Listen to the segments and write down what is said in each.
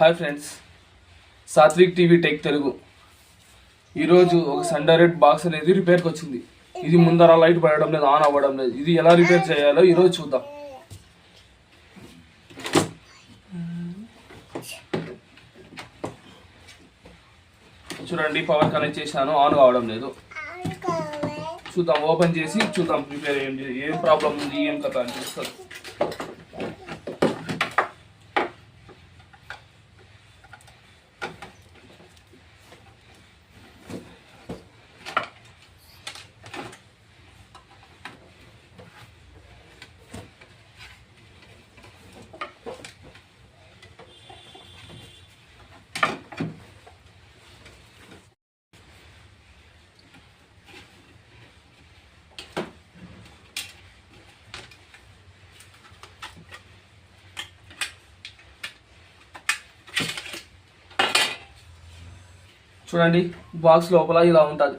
Hi friends. Satvik TV tech Telugu. ఈరోజు ఒక సండరెడ్ box అనేది రిపేర్కి వచ్చింది. ఇది ముందర లైట్ పడడం లేదు ఆన్ అవ్వడం లేదు. ఇది ఎలా రిపేర్ చేయాలో ఈరోజు చూద్దాం. చూడండి పవర్ కనెక్ట్ చేశాను ఆన్ కావడం లేదు. చూద్దాం ఓపెన్ చేసి చూద్దాం రిపేర్ ఏం ఏం ప్రాబ్లం ఉంది ఏం కథ అని తెలుస్తుంది చూడండి బాక్స్ లోపల ఇలా ఉంటుంది.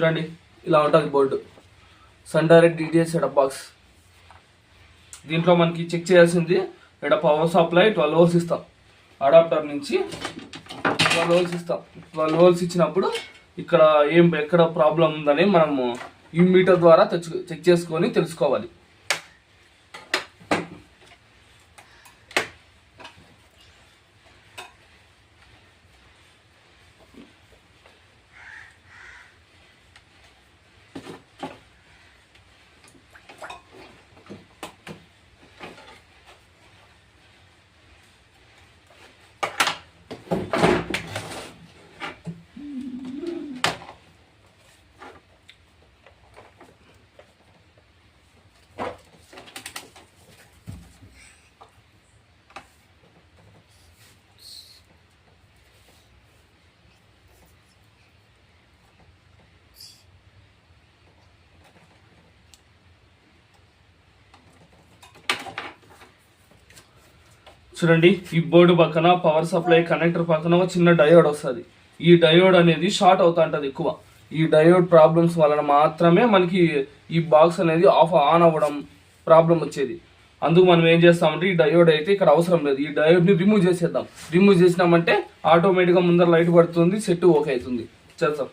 చూడండి. ఇలా ఉంటుంది board. Sun direct DTS setup box దీంట్లో మనకి చెక్ చేయాల్సింది ఇక్కడ పవర్ సప్లై ట్వెల్వ్ హోల్స్ ఇస్తాం. అడాప్టర్ నుంచి ట్వెల్వ్ హోల్స్ ఇస్తాం. ట్వెల్వ్ హోల్స్ ఇచ్చినప్పుడు ఇక్కడ ఏం ఎక్కడ ప్రాబ్లం ఉందని మనము ఈ మీటర్ ద్వారా తెచ్చు చెక్ చేసుకొని తెలుసుకోవాలి. చూడండి ఈ బోర్డు పక్కన పవర్ సప్లై కనెక్టర్ పక్కన ఒక చిన్న డయోడ్ వస్తుంది. ఈ డయోడ్ అనేది షార్ట్ అవుతా ఉంటుంది ఎక్కువ. ఈ డయోడ్ ప్రాబ్లమ్స్ వలన మాత్రమే మనకి ఈ బాక్స్ అనేది ఆఫ్ ఆన్ అవ్వడం ప్రాబ్లం వచ్చేది. అందుకు మనం ఏం చేస్తామంటే ఈ డయోడ్ అయితే ఇక్కడ అవసరం లేదు. ఈ డయోడ్ని రిమూవ్ చేసేద్దాం. రిమూవ్ చేసినామంటే ఆటోమేటిక్గా ముందర లైట్ పడుతుంది సెట్ ఓకే అవుతుంది. చేద్దాం.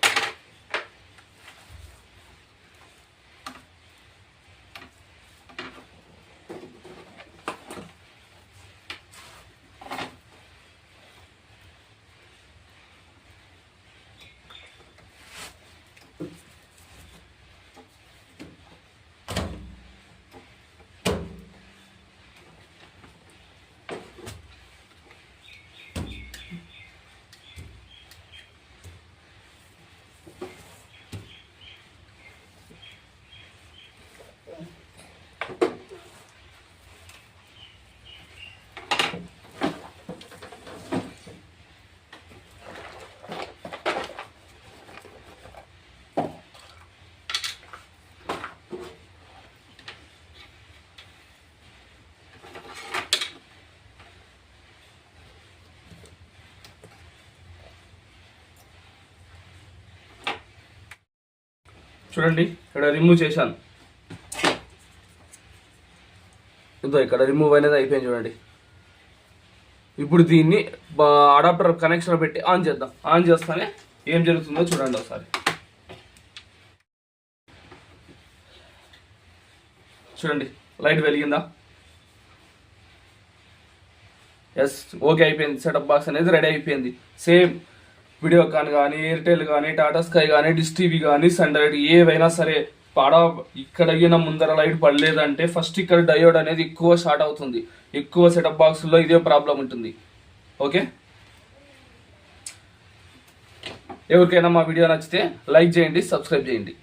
చూడండి ఇక్కడ రిమూవ్ చేశాను. ఇదో ఇక్కడ రిమూవ్ అనేది అయిపోయింది చూడండి. ఇప్పుడు దీన్ని అడాప్టర్ కనెక్షన్ పెట్టి ఆన్ చేద్దాం. ఆన్ చేస్తానే ఏం జరుగుతుందో చూడండి ఒకసారి. చూడండి లైట్ వెలిగిందా? ఎస్ ఓకే అయిపోయింది. సెటప్ బాక్స్ అనేది రెడీ అయిపోయింది. సేమ్ వీడియోకాన్ కానీ ఎయిర్టెల్ కానీ టాటా స్కై కానీ డిష్ టీవీ కానీ సన్లైట్ ఏవైనా సరే పడ ఇక్కడ అయిన ముందర లైట్ పడలేదంటే ఫస్ట్ ఇక్కడ డయోడ్ అనేది ఎక్కువ షార్ట్ అవుతుంది. ఎక్కువ సెటప్ బాక్స్లో ఇదే ప్రాబ్లం ఉంటుంది. ఓకే ఎవరికైనా మా వీడియో నచ్చితే లైక్ చేయండి సబ్స్క్రైబ్ చేయండి.